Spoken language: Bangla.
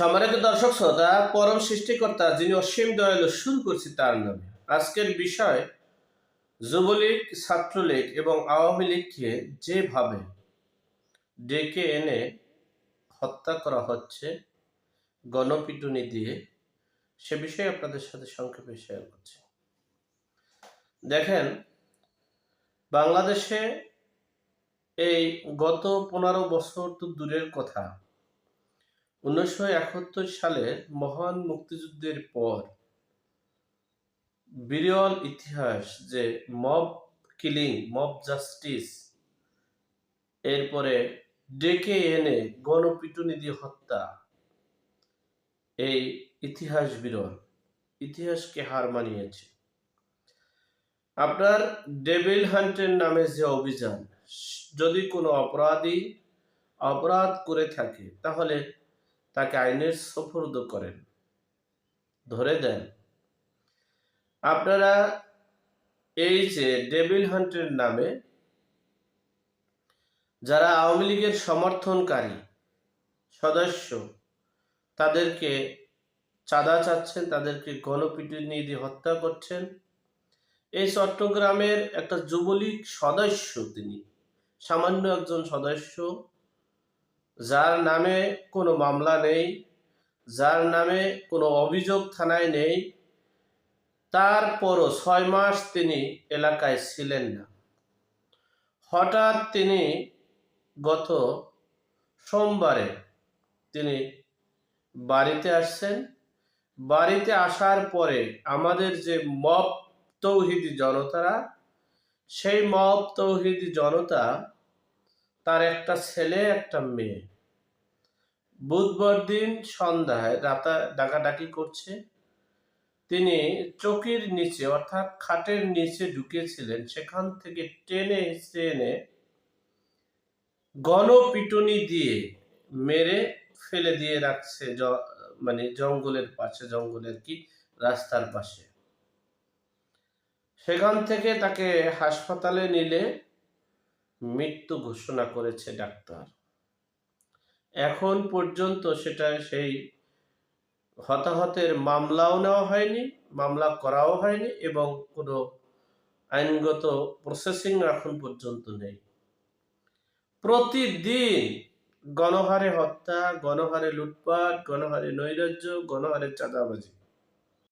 সম্মানিত দর্শক শ্রোতা, পরম সৃষ্টিকর্তা যিনি অসীম দয়ালু শুরু করছি তার নামে। আজকের বিষয়, যুবলীগ, ছাত্রলীগ এবং আওয়ামী লীগকে যেভাবে ডেকে এনে হত্যা করা হচ্ছে, গণপিটুনি দিয়ে, সে বিষয়ে আপনাদের সাথে সংক্ষেপে শেয়ার করছি। দেখেন, বাংলাদেশে এই গত পনেরো বছর তো দূরের কথা উনিশশো একাত্তর সালের মহান মুক্তিযুদ্ধের পর বিরল ইতিহাস যে মব কিলিং মব জাস্টিস এরপরে ডেকে এনে গণপিটুনি দিয়ে হত্যা, এই ইতিহাস বিরল। ইতিহাসকে হার মানিয়েছে। আপনার ডেভিল হান্টের নামে যে অভিযান, যদি কোনো অপরাধী অপরাধ করে থাকে, তাহলে তাকে আইনের সফরদ করেন। ধরে দেন, আপনারা এই যে ডেভিল হান্টের নামে যারা আওয়ামী লীগের সমর্থনকারী সদস্য, তাদেরকে চাঁদা চাচ্ছেন, তাদেরকে গণপিটুনি দিয়ে হত্যা করছেন। এই চট্টগ্রামের একটা যুবলীগ সদস্য তিনি, সামান্য একজন সদস্য। যার নামে কোনো মামলা নেই, যার নামে কোনো অভিযোগ থানায় নেই, তারপরও ছয় মাস তিনি এলাকায় ছিলেন না। হঠাৎ তিনি গত সোমবারে তিনি বাড়িতে আসছেন। বাড়িতে আসার পরে আমাদের যে মব তৌহিদি জনতারা, সেই মব তৌহিদি জনতা তার একটা ছেলে, একটা মেয়ে। বুধবার দিন সন্ধ্যায় রাতা, ডাকাডাকি করছে। তিনি চকির নিচে, অর্থাৎ খাটের নিচে ঢুকেছিলেন। সেখান থেকে টেনে টেনে গণপিটুনি দিয়ে মেরে ফেলে দিয়ে রাখছে মানে জঙ্গলের পাশে, জঙ্গলের কি, রাস্তার পাশে। সেখান থেকে তাকে হাসপাতালে নিলে। মৃত্যু ঘোষণা করেছে ডাক্তার। এখন পর্যন্ত সেটা সেই হতাহতের মামলাও নেওয়া হয়নি, মামলা করাও হয়নি এবং কোনো আইনগত প্রসেসিং এখন পর্যন্ত নেই। প্রতিদিন গণহারে হত্যা, গণহারে লুটপাট, গণহারে নৈরাজ্য, গণহারে চাঁদাবাজি।